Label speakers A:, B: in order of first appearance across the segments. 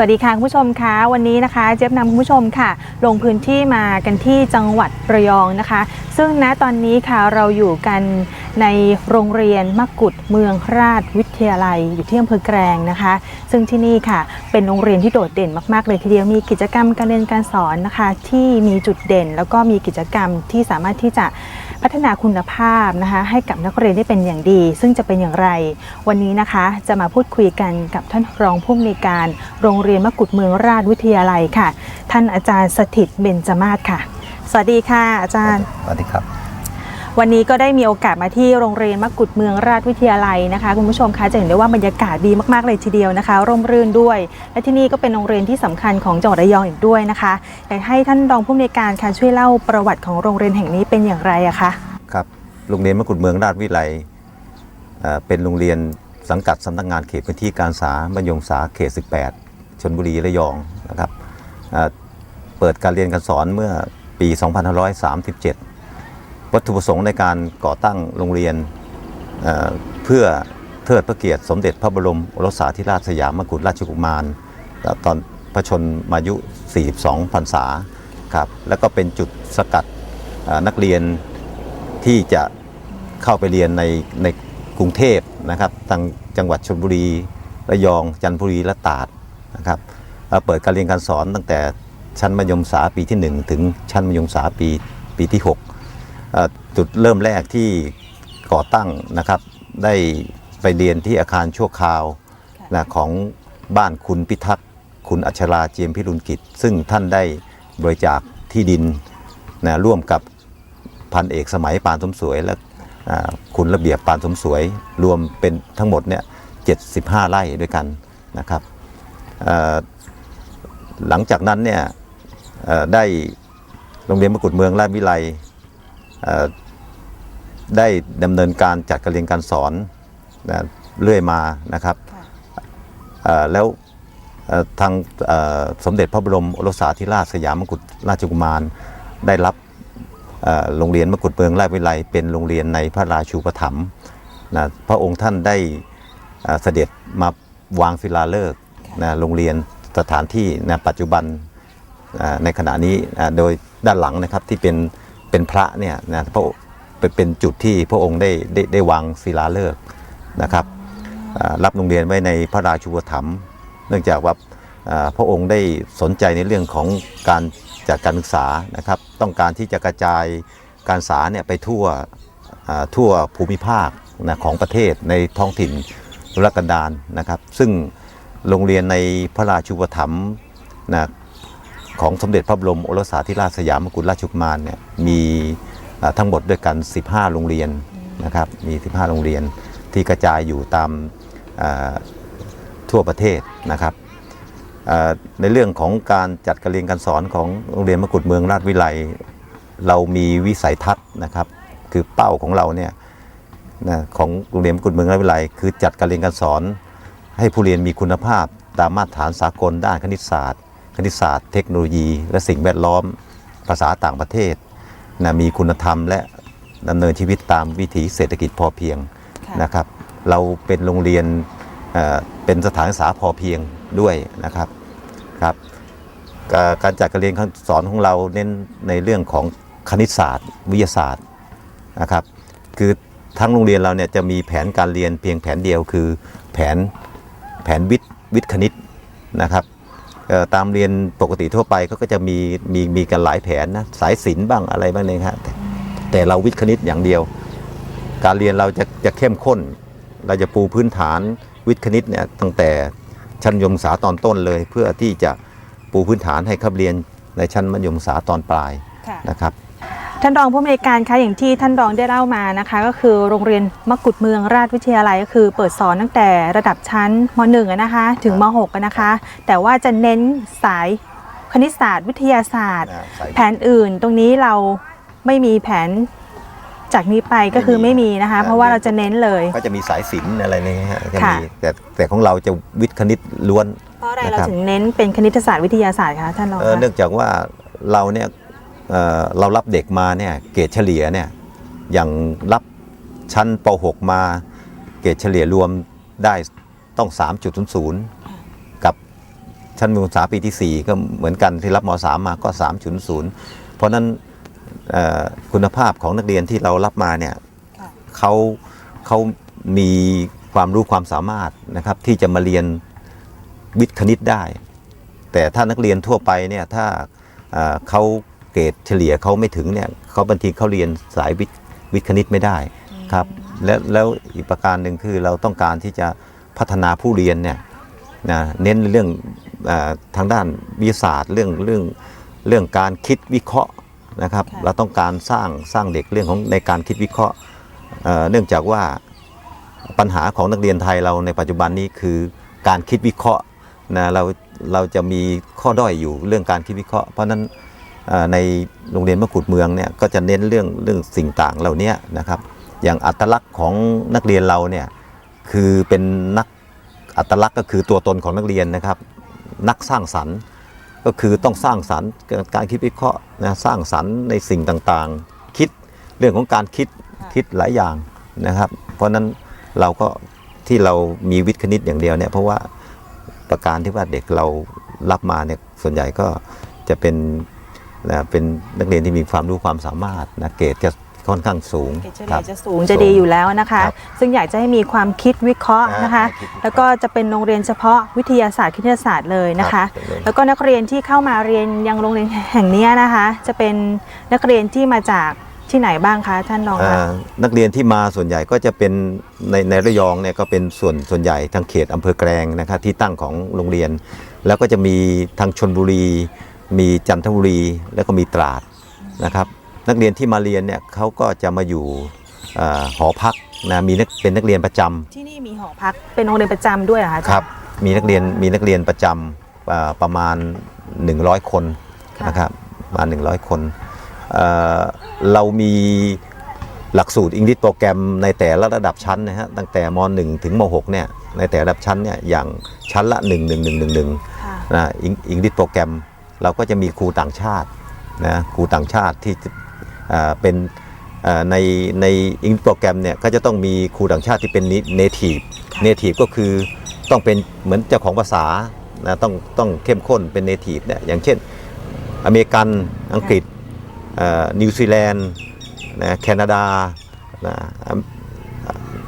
A: วัสดีค่ะคุณผู้ชมคะวันนี้นะคะ เจี๊ยบนำคุณผู้ชมค่ะ ลงพื้นที่มากันที่จังหวัดระยองนะคะ ซึ่งณตอนนี้ค่ะเราอยู่กันในโรงเรียนมกุฎเมืองราชวิทยาลัย อยู่ที่อำเภอแกลงนะคะ ซึ่งที่นี่ค่ะเป็นโรงเรียนที่โดดเด่นมาก ๆ เลยทีเดียวมีกิจกรรมการเรียนการสอนนะคะ ที่มีจุดเด่น แล้วก็มีกิจกรรมที่สามารถที่จะ พัฒนาคุณภาพนะคะให้กับนักเรียนได้เป็นอย่างดี ซึ่งจะเป็นอย่างไร วันนี้นะคะจะมาพูดคุยกันกับท่านรองผู้อำนวยการ โรงเรียนมกุฎเมืองราชวิทยาลัยค่ะ ท่านอาจารย์สถิตเบญจมาศค่ะ สวัสดีค่ะอาจารย์
B: สวัสดีครับ
A: วันนี้ก็ได้มีโอกาสมาที่โรงเรียนมกุฎเมืองราชวิทยาลัยนะคะคุณผู้ชมคะจะเห็นได้ว่าบรรยากาศดีมากๆเลยทีเดียวนะคะ ร่มรื่นด้วย และที่นี่ก็เป็นโรงเรียนที่สำคัญของจังหวัดระยองอีกด้วยนะคะอยากให้ท่านรองผู้อำนวยการค่ะช่วยเล่าประวัติของโรงเรียนแห่งนี้เป็นอย่างไรอะคะ
B: ครับโรงเรียนมกุฎเมืองราชวิไลเอ่อเป็นโรงเรียนสังกัดสำนักงานเขตพื้นที่การศึกษาบรรยงษาเขต 18ชนบุรีระยองนะครับเอ่อเปิดการเรียนการสอนเมื่อปี 2537 วัตถุประสงค์ในการก่อตั้งโรงเรียนเเพื่อเทิดพระเกียรติสมเด็จพระบรมโอรสาธิราชสยามกุฎราชกุมาร ตอนพระชนมายุ 42พรรษาครับแล้วก็เป็นจุดสกัดนักเรียนที่จะเข้าไปเรียนในในกรุงเทพนะครับทางจังหวัดชลบุรีระยองจันทบุรีและตราดนะครับเเปิดการเรียนการสอนตั้งแต่ชั้นมัธยมศึกษาปีที่ 1 ถึงชั้นมัธยมศึกษาปีปีที่ 6 จุดเริ่มแรกที่ก่อตั้งนะครับ ได้ไปเรียนที่อาคารชั่วคราวนะของบ้านคุณพิทักษ์คุณอัชราเจียมพิรุณกิจ ซึ่งท่านได้บริจาคที่ดินนะร่วมกับพันเอกสมัยปานสมสวย และอ่าคุณระเบียบปานสมสวย รวมเป็นทั้งหมดเนี่ย75 ไร่ด้วยกันนะครับเอ่อหลังจากนั้นเนี่ยเอ่อได้โรงเรียนมกุฎเมืองราชวิไลเอ่อ ได้ดำเนินการจัดการเรียนการสอนนะเรื่อยมานะครับเอ่อแล้วเอ่อทางเอ่อสมเด็จพระบรมโอรสาธิราชสยามกุฎราชกุมาร ได้รับเอ่อโรงเรียนมกุฎเมืองราชวิไลเป็นโรงเรียนในพระราชูปถัมภ์นะพระองค์ท่านได้เอ่อเสด็จมาวางศิลาฤกษ์นะโรงเรียนสถานที่นะปัจจุบันอ่าในขณะนี้อ่าโดยด้านหลังนะครับที่เป็น เป็นพระเนี่ยนะพระเป็นจุดที่พระองค์ได้ได้ได้วางศิลาฤกษ์นะครับรับโรงเรียนไว้ในพระราชูปถัมภ์เนื่องจากว่าพระองค์ได้สนใจในเรื่องของการจัดการศึกษานะครับ ต้องการที่จะกระจายการศึกษาเนี่ยไปทั่วทั่วภูมิภาคนะของประเทศในท้องถิ่นรุรกันดารนะครับ ซึ่งโรงเรียนในพระราชูปถัมภ์นะ ของสมเด็จพระบรมโอรสาธิราชสยามกุฎราชกุมารเนี่ยมีทั้งหมดด้วยกัน 15 โรงเรียนนะครับมี 15 โรงเรียนที่กระจายอยู่ตามทั่วประเทศนะครับในเรื่องของการจัดการเรียนการสอนของโรงเรียนมกุฎเมืองราชวิไลเรามีวิสัยทัศน์นะครับ คือเป้าของเราเนี่ยนะของโรงเรียนมกุฎเมืองราชวิไลคือจัดการเรียนการสอน ให้ผู้เรียนมีคุณภาพตามมาตรฐานสากลด้านคณิตศาสตร์ คณิตศาสตร์ เทคโนโลยี และสิ่งแวดล้อมภาษาต่างประเทศนะมีคุณธรรมและดำเนินชีวิตตามวิถีเศรษฐกิจพอเพียงนะครับ เราเป็นโรงเรียนเอ่อเป็นสถานศึกษาพอเพียงด้วยนะครับครับกาการจัดการเรียนการสอนของเราเน้นในเรื่องของคณิตศาสตร์ วิทยาศาสตร์นะครับ คือทั้งโรงเรียนเราเนี่ยจะมีแผนการเรียนเพียงแผนเดียวคือแผนแผนวิทย์วิทย์คณิตนะครับเอ่อ ตามเรียนปกติทั่วไปเขาก็จะมีมีมีกันหลายแผนนะสายศิลป์บ้างอะไรบ้างเนี่ยครับแต่แต่เราวิทย์คณิตอย่างเดียว การเรียนเราจะจะเข้มข้น เราจะปูพื้นฐานวิทย์คณิตเนี่ยตั้งแต่ชั้นมัธยมศึกษาตอนต้นเลย เพื่อที่จะปูพื้นฐานให้ขับเรียนในชั้นมัธยมศึกษาตอนปลายนะครับ
A: ท่านรองผู้อำนวยการคะอย่างที่ท่านรองได้เล่ามานะคะ ก็คือโรงเรียนมกุฎเมืองราชวิทยาลัยก็คือ เปิดสอนตั้งแต่ระดับชั้นม .1 อะนะคะ ถึงม .6 อะนะคะ แต่ว่าจะเน้นสายคณิตศาสตร์ วิทยาศาสตร์แผนอื่นตรงนี้เราไม่มีแผนจากนี้ไปก็คือไม่มีนะคะ
B: อ่า
A: เพราะว่าเราจะเน้นเลย
B: ก็จะมีสายศิลป์อะไรเนี่ยฮะจะ
A: ค่ะ
B: มีแต่แต่ของเราจะวิทย์คณิตล้วน
A: เพราะอะไร
B: นะ
A: เรา
B: ครับ
A: ถึงเน้นเป็นคณิตศาสตร์วิทยาศาสตร์คะท่านรอง
B: เอ่อ
A: คะ
B: เนื่องจากว่าเราเนี่ย เอ่อเรารับเด็กมาเนี่ยเกรดเฉลี่ยเนี่ยอย่างรับชั้นป .6 มาเกรดเฉลี่ยรวมได้ต้อง 3.00 กับชั้นประถมศึกษาปีที่ 4 ก็เหมือนกันที่รับม .3 มาก็ 3.0เพราะฉะนั้นเอ่อคุณภาพของนักเรียนที่เรารับมาเนี่ย
A: ค่ะ
B: เขาเขามีความรู้ความสามารถนะครับที่จะมาเรียนวิทย์คณิตได้ แต่ถ้านักเรียนทั่วไปเนี่ยถ้าเอ่อเขา เกรดเฉลี่ยเขาไม่ถึงเนี่ยเขาบางทีเขาเรียนสายวิทย์วิทย์คณิตไม่ได้ครับและแล้วอีกประการหนึ่งคือเราต้องการที่จะพัฒนาผู้เรียนเนี่ยนะเน้นเรื่องเออทางด้านวิทยาศาสตร์เรื่องเรื่องเรื่องการคิดวิเคราะห์นะครับ
A: ค่ะ
B: เราต้องการสร้างสร้างเด็กเรื่องของในการคิดวิเคราะห์เอ่อเนื่องจากว่าปัญหาของนักเรียนไทยเราในปัจจุบันนี้คือการคิดวิเคราะห์นะเราเราจะมีข้อด้อยอยู่เรื่องการคิดวิเคราะห์เพราะฉะนั้นเอ่อ ในโรงเรียนมะกุฎเมืองเนี่ยก็จะเน้นเรื่องเรื่องสิ่งต่างเหล่านี้นะครับ อย่างอัตลักษณ์ของนักเรียนเราเนี่ยคือเป็นนักอัตลักษณ์ก็คือตัวตนของนักเรียนนะครับ นักสร้างสรรค์ก็คือต้องสร้างสรรค์การคิดวิเคราะห์นะสร้างสรรค์ในสิ่งต่างๆ คิดเรื่องของการคิด
A: ค่ะ
B: คิดหลายอย่างนะครับ เพราะฉะนั้นเราก็ที่เรามีวิทย์คณิตอย่างเดียวเนี่ยเพราะว่าประการที่ว่าเด็กเรารับมาเนี่ยส่วนใหญ่ก็จะเป็น นะเป็นนักเรียนที่มีความรู้ความสามารถนะเกรดจะค่อนข้างสูง
A: เกรดเฉ
B: ค
A: ลี่
B: รั
A: ย
B: บ
A: จะสูงจะดีอยู่แล้วนะคะ
B: ครับ
A: ซึ่งอยากจะให้มีความคิดวิเคราะห์นะคะ
B: อ่าคิดวิเคราะห์
A: แล้วก็จะเป็นโรงเรียนเฉพาะวิทยาศาสตร์คณิตศาสตร์เลยนะคะ
B: ครับเป็นเลย
A: แล้วก็นักเรียนที่เข้ามาเรียนยังโรงเรียนแห่งเนี้ยนะคะ จะเป็นนักเรียนที่มาจากที่ไหนบ้างคะท่านรองคะ
B: อ่านักเรียนที่มาส่วนใหญ่ก็จะเป็นในในระยองเนี่ยก็เป็นส่วนส่วนใหญ่ทางเขตอำเภอแกลงนะครับที่ตั้งของโรงเรียน แล้วก็จะมีทางชนบุรี มีจันทบุรีแล้วก็มีตราดนะครับ นักเรียนที่มาเรียนเนี่ยเขาก็จะมาอยู่อ่าหอพักนะมีนักเป็นนักเรียนประจำ
A: ที่นี่มีหอพักเป็นโรงเรียนประจำด้วยเหรอคะอาจาย์
B: ครับมีนักเรียนมีนักเรียนประจำอ่าประมาณ 100 คน
A: ค่ะ
B: นะครับประมาณ100 คนเอ่อเรามีหลักสูตรอังกฤษโปรแกรมในแต่ละระดับชั้นนะฮะตั้งแต่ม .1 ถึงม .6 เนี่ยในแต่ละระดับชั้นเนี่ยอย่างชั้นละ 1 1 1 1 1
A: ค่ะ
B: นะอังกฤษโปรแกรม เราก็จะมีครูต่างชาตินะครูต่างชาติที่เอ่อเป็นเอ่อในในอังกฤษโปรแกรมเนี่ยก็จะต้องมีครูต่างชาติที่เป็นเนทีฟ
A: ค่ะ
B: เนทีฟก็คือต้องเป็นเหมือนเจ้าของภาษานะต้องต้องเข้มข้นเป็นเนทีฟเนี่ยอย่างเช่นอเมริกันอังกฤษเอ่อนิวซีแลนด์นะแคนาดานะอะ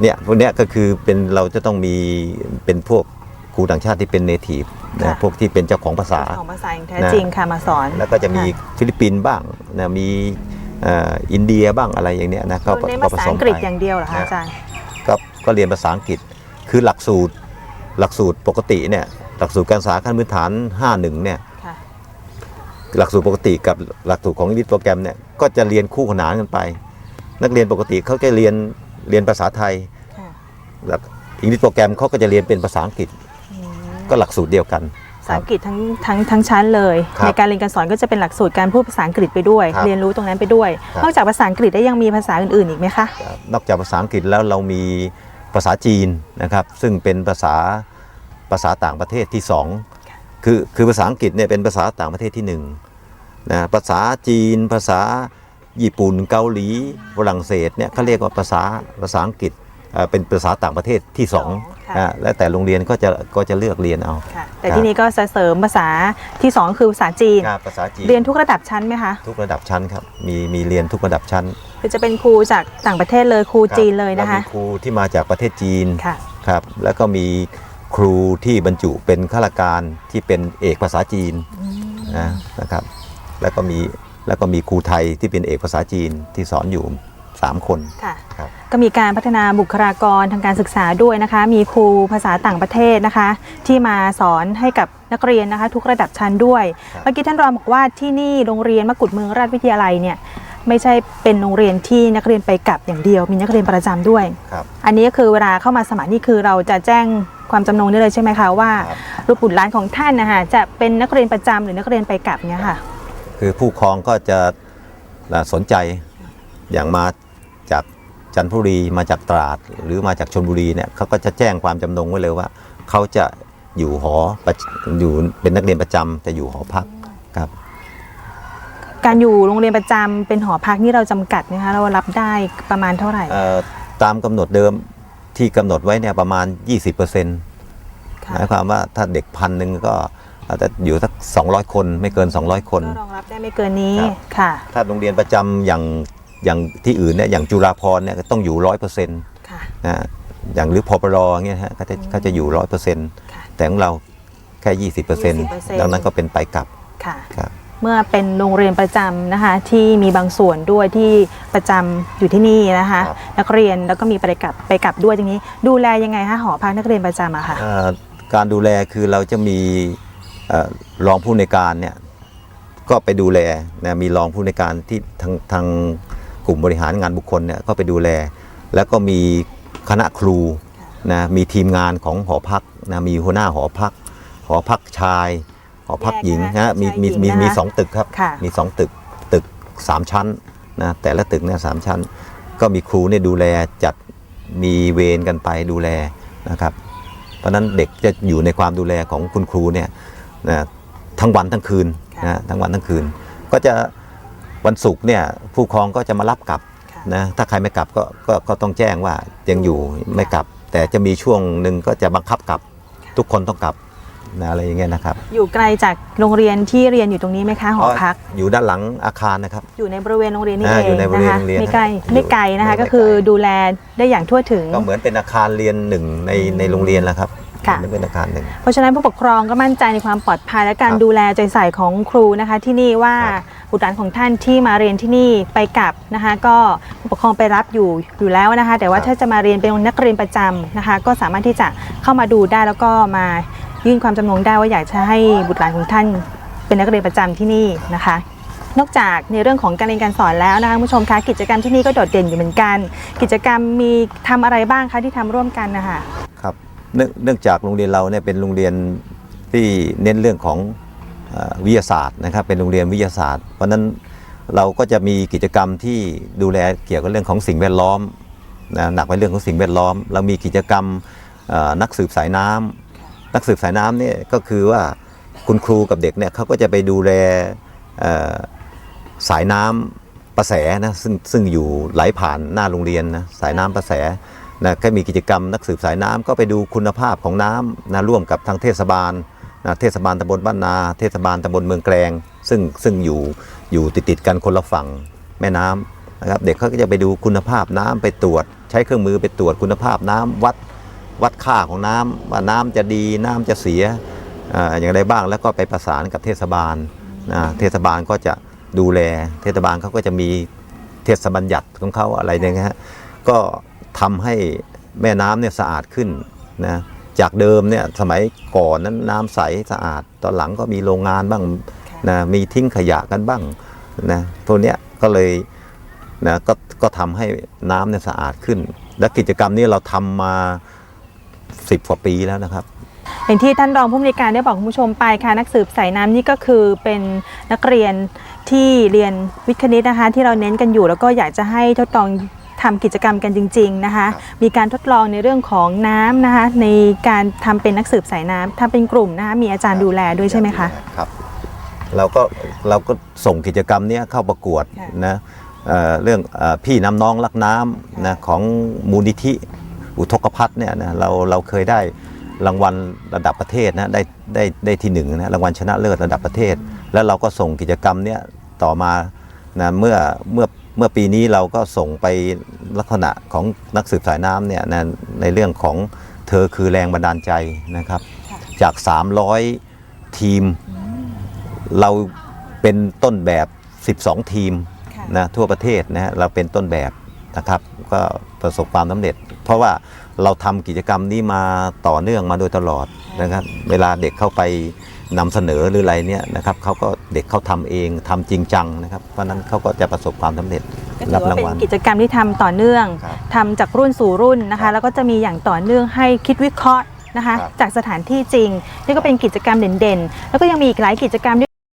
B: เนี่ยพวกเนี้ยก็คือเป็นเราจะต้องมีเป็นพวกค รูต่างชาติที่เป็นเนทีฟนะ
A: ค่ะ
B: พวกที่เป็นเจ้าของภาษา
A: ของภาษาอย่างแท้จริงค่ะมาสอน
B: แล้วก็จะมี
A: ค่
B: ฟิลิปปินส์บ้างนะมีเอ่ออินเดียบ้างอะไรอย่างเนี้ยนะก็
A: เน้น
B: ก็
A: ภาษาอังกฤษอย่างเดียวเหรอคะอาจารย์
B: ก็ก็เรียนภาษาอังกฤษคือหลักสูตรหลักสูตรปกติเนี่ยหลักสูตรการศึกษาขั้นพื้นฐาน 51เนี่ย
A: ค่ะ
B: หลักสูตรปกติกับหลักสูตรของวิทย์โปรแกรมเนี่ยก็จะเรียนคู่ขนานกันไป นักเรียนปกติเขาจะเรียนเรียนภาษาไทย
A: ค่ะ
B: หลักอังกฤษโปรแกรมเขาก็จะเรียนเป็นภาษาอังกฤษ
A: อืม
B: ก็หลักสูตรเดียวกัน
A: ภาษาอังกฤษทั้งทั้งทั้งชั้นเลย
B: ครับ
A: ในการเรียนการสอนก็จะเป็นหลักสูตรการพูดภาษาอังกฤษไปด้วย
B: ครับ
A: เรียนรู้ตรงนั้นไปด้วย
B: ครับ
A: นอกจากภาษาอังกฤษได้ยังมีภาษาอื่นๆอีกไหมคะ
B: นอกจากภาษาอังกฤษแล้วเรามีภาษาจีนนะครับ ซึ่งเป็นภาษาภาษาต่างประเทศที่สองคือคือภาษาอังกฤษเนี่ยเป็นภาษาต่างประเทศที่หนึ่งนะภาษาจีน ภาษาญี่ปุ่นเกาหลีฝรั่งเศสเนี่ยเขาเรียกว่าภาษาภาษาอังกฤษเอ่อเป็นภาษาต่างประเทศที่สอง
A: ค่ะ
B: อ่าและแต่โรงเรียนก็จะก็จะเลือกเรียนเอา
A: ค่ะแต่
B: ครับ
A: ที่นี้ก็จะเสริมภาษาที่สองคือภาษาจีน
B: ภาษาจีน
A: เรียนทุกระดับชั้นไหมคะ
B: ทุกระดับชั้นครับมีมีเรียนทุกระดับชั้น
A: คือจะเป็นครูจากต่างประเทศเลยครูจีนเลยนะคะ
B: แล้วมีครูที่มาจากประเทศจีน
A: ค่ะ
B: ครับแล้วก็มีครูที่บรรจุเป็นข้าราชการที่เป็นเอกภาษาจีนนะนะครับ แล้วก็มีแล้วก็มีครูไทยที่เป็นเอกภาษาจีนที่สอนอยู่ 3 คน
A: ค่ะ
B: ครับ
A: ก็มีการพัฒนาบุคลากรทางการศึกษาด้วยนะคะ มีครูภาษาต่างประเทศนะคะ ที่มาสอนให้กับนักเรียนนะคะ ทุกระดับชั้นด้วย
B: ครับ
A: เมื่อกี้ท่านรองบอกว่าที่นี่โรงเรียนมกุฎเมืองราชวิทยาลัยเนี่ยไม่ใช่เป็นโรงเรียนที่นักเรียนไปกลับอย่างเดียว มีนักเรียนประจำด้วย
B: ครับ
A: อันนี้ก็คือเวลาเข้ามาสมัครนี่คือเราจะแจ้งความจำนงได้เลยใช่ไหมคะว่า
B: ครับ
A: ลูกบุตรหลานของท่านนะคะจะเป็นนักเรียนประจำหรือนักเรียนไปกลับเนี่ยค่ะ
B: คือผู้ปกครองก็จะสนใจอย่างมาจาก จันทบุรีมาจากตราดหรือมาจากชนบุรีเนี่ยเขาก็จะแจ้งความจำนงไว้เลยว่าเขาจะอยู่หอประอยู่เป็นนักเรียนประจำจะอยู่หอพักครับ
A: การอยู่โรงเรียนประจำเป็นหอพักนี่เราจำกัดนะคะเรารับได้ประมาณเท่าไหร่
B: เอ่อตามกำหนดเดิมที่กำหนดไว้เนี่ยประมาณ 20%ห
A: ค่ะ
B: มายความว่าถ้าเด็กพันหนึ่งก็อาจจะอยู่สัก 200 คนไม่เกิน 200 คน
A: ก็รองรับได้ไม่เกินนี้
B: ครับ
A: ค่ะ
B: ถ้าโรงเรียนประจำอย่าง อย่างที่อื่นเนี่ยอย่างจุฬาภรณ์เนี่ยก็ต้องอยู่ร้อยเปอร์เซ็นต์
A: ค่ะ
B: นะอย่างหรือพปรอย่างเงี้ยฮะเขาจะเขาจะอยู่ร้อยเปอร์เซ็นต์
A: ค่ะ
B: แต่ของเราแค่ยี่สิบเปอร์เซ็นต์
A: 20%
B: ดังนั้นก็เป็นไปกลับ
A: ค่ะ
B: ครับ
A: เมื่อเป็นโรงเรียนประจำนะคะที่มีบางส่วนด้วยที่ประจำอยู่ที่นี่นะคะ
B: ครับ
A: นักเรียนแล้วก็มีไปกลับไปกลับด้วยอย่างนี้ ดูแลยังไงคะหอพักนักเรียนประจำอะค่ะ
B: เอ่อการดูแลคือเราจะมีเอ่อรองผู้ในวยการเนี่ยก็ไปดูแลนะมีรองผู้ในวยการที่ทางทาง กลุ่มบริหารงานบุคคลเนี่ยก็ไปดูแล แล้วก็มีคณะครูนะมีทีมงานของหอพักนะมีหัวหน้าหอพัก หอพักชาย หอพักหญิง
A: แยกนะ
B: นะมีมี
A: ชายหญิง
B: มี
A: นะคะ
B: มีสองตึกครับ
A: ค่ะ
B: มีสองตึกตึกสามชั้นนะแต่ละตึกเนี่ยสามชั้น ก็มีครูเนี่ยดูแลจัดมีเวรกันไปดูแลนะครับ เพราะฉะนั้นเด็กจะอยู่ในความดูแลของคุณครูเนี่ยนะทั้งวันทั้งคืน
A: ค่ะ
B: นะทั้งวันทั้งคืน ก็จะ วันศุกร์เนี่ยผู้ปกครองก็จะมารับกลับ
A: ค่ะ
B: นะถ้าใครไม่กลับก็ก็ก็ต้องแจ้งว่ายังอยู่ไม่กลับ แต่จะมีช่วงหนึ่งก็จะบังคับกลับ ทุกคนต้องกลับนะอะไรอย่างเงี้ยนะครับ
A: อยู่ไกลจากโรงเรียนที่เรียนอยู่ตรงนี้ไหมคะหอพัก
B: อยู่ด้านหลังอาคารนะครับ
A: อยู่ในบริเวณโรงเรียนนี่
B: อ่า
A: เอ
B: อยู่
A: ง
B: ในบริ
A: นะ
B: เวณ
A: คะ
B: โรงเรียน
A: ไม่ไกล
B: อยู่
A: ไม่ไกลนะคะ
B: ไม่ไกล
A: ก็คือดูแลได้อย่างทั่วถึง
B: ก็เหมือนเป็นอาคารเรียนหนึ่งในในโรงเรียนแหละครับ
A: ค่ะ
B: เหมือ นเป็นอาคารหนึ่ง
A: เพราะฉะนั้นผู้ปกครองก็มั่นใจในความปลอดภัยและการ
B: ครับ
A: ดูแลใจใส่ของครูนะคะ ที่นี่ว่า
B: ครับ
A: บุตรหลานของท่านที่มาเรียนที่นี่ไปกลับนะคะ ก็ผู้ปกครองไปรับอยู่อยู่แล้วนะคะ แต่ว่าถ้าจะมาเรียนเป็นนักเรียนประจำนะคะ ก็สามารถที่จะเข้ามาดูได้แล้วก็มายื่นความจำนงได้ว่าอยากจะให้บุตรหลานของท่าน เป็นนักเรียนประจำที่นี่นะคะนอกจากในเรื่องของการเรียนการสอนแล้วนะคะคุณผู้ชมคะกิจกรรมที่นี่ก็โดดเด่นอยู่เหมือนกัน กิจกรรมมีทำอะไรบ้างคะที่ทำร่วมกันนะคะ
B: ครับเนื่อง เนื่องจากโรงเรียนเราเนี่ยเป็นโรงเรียนที่เน้นเรื่องของอวิทยาศาสตร์นะครับเป็นโรงเรียนวิทยาศาสตร์ เพราะนั้นเราก็จะมีกิจกรรมที่ดูแลเกี่ยวกับเรื่องของสิ่งแวดล้อมนะหนักไปเรื่องของสิ่งแวดล้อม เรามีกิจกรรมนักสืบสายน้ำนักสืบสายน้ำเนี่ยก็คือว่าคุณครูกับเด็กเนี่ยเขาก็จะไปดูแลสายน้ำประแสนะซึ่งซึ่งอยู่ไหลผ่านหน้าโรงเรียนนะสายน้ำประแส นะก็มีกิจกรรมนักสืบสายน้ำก็ไปดูคุณภาพของน้ำนะร่วมกับทางเทศบาลนะเทศบาลตำบลบ้านนา เทศบาลตำบลเมืองแกลง ซึ่งซึ่งอยู่อยู่ติดติดกันคนละฝั่งแม่น้ำนะครับเด็กเขาก็จะไปดูคุณภาพน้ำไปตรวจ ใช้เครื่องมือไปตรวจคุณภาพน้ำวัดวัดค่าของน้ำว่าน้ำจะดีน้ำจะเสียออย่างไรบ้างแล้วก็ไปประสานกับเทศบาลนะเทศบาลก็จะดูแล เทศบาลเขาก็จะมีเทศบัญญัติของเขาอะไรเนี่ยฮะก็ ทำให้แม่น้ำเนี่ยสะอาดขึ้นนะจากเดิมเนี่ยสมัยก่อนนั้นน้ำใสสะอาด ตอนหลังก็มีโรงงานบ้างนะมีทิ้งขยะกันบ้างนะพวกเนี้ยก็เลยนะก็ก็ทำให้น้ำเนี่ยสะอาดขึ้น และกิจกรรมนี้เราทำมา10กว่าปีแล้วนะครับ
A: อย่างที่ท่านรองผู้อำนวยการได้บอกคุณผู้ชมไปค่ะนักสืบสายน้ำนี่ก็คือเป็นนักเรียนที่เรียนวิทย์คณิตนะคะที่เราเน้นกันอยู่แล้วก็อยากจะให้ทดลอง ทำกิจกรรมกันจริง ๆนะคะ
B: ครับ
A: มีการทดลองในเรื่องของน้ำนะคะ ในการทำเป็นนักสืบสายน้ำทำเป็นกลุ่มนะคะมีอาจารย์ดูแลด้วยใช่ไหมคะ
B: ครับเราก็เราก็ส่งกิจกรรมเนี้ยเข้าประกวด
A: ค่ะ
B: นะเอ่อเรื่องเออพี่น้ำน้องรักน้ำนะของมูลนิธิอุทกภัทรเนี่ยนะเราเราเคยได้รางวัลระดับประเทศนะได้ได้ได้ที่หนึ่งนะรางวัลชนะเลิศระดับประเทศ แล้วเราก็ส่งกิจกรรมเนี้ยต่อมานะเมื่อเมื่อ เมื่อปีนี้เราก็ส่งไปลักษณะของนักสืบสายน้ำเนี่ยนะในเรื่องของเธอคือแรงบันดาลใจนะครับ จาก 300 ทีม เราเป็นต้นแบบ 12 ทีม
A: ค่ะ
B: นะทั่วประเทศนะฮะเราเป็นต้นแบบนะครับ ก็ประสบความสำเร็จ เพราะว่าเราทำกิจกรรมนี้มาต่อเนื่องมาโดยตลอดนะครับ เวลาเด็กเข้าไป นำเสนอหรืออะไรเนี่ยนะครับเขาก็เด็กเขาทำเองทำจริงจังนะครับ เพราะฉะนั้นเขาก็จะประสบความสำเร็จ
A: ก็ถื
B: รั
A: อบว่า
B: รา
A: เป็
B: งวัล
A: นกิจกรรมที่ทำต่อเนื่อง
B: ครับ
A: ทำจากรุ่นสู่รุ่นนะคะ แล้วก็จะมีอย่างต่อเนื่องให้คิดวิเคราะห์นะคะ
B: ครับ
A: จากสถานที่จริงนี่ก็เป็นกิจกรรมเด่นๆ แล้วก็ยังมีอีกหลายกิจกรรม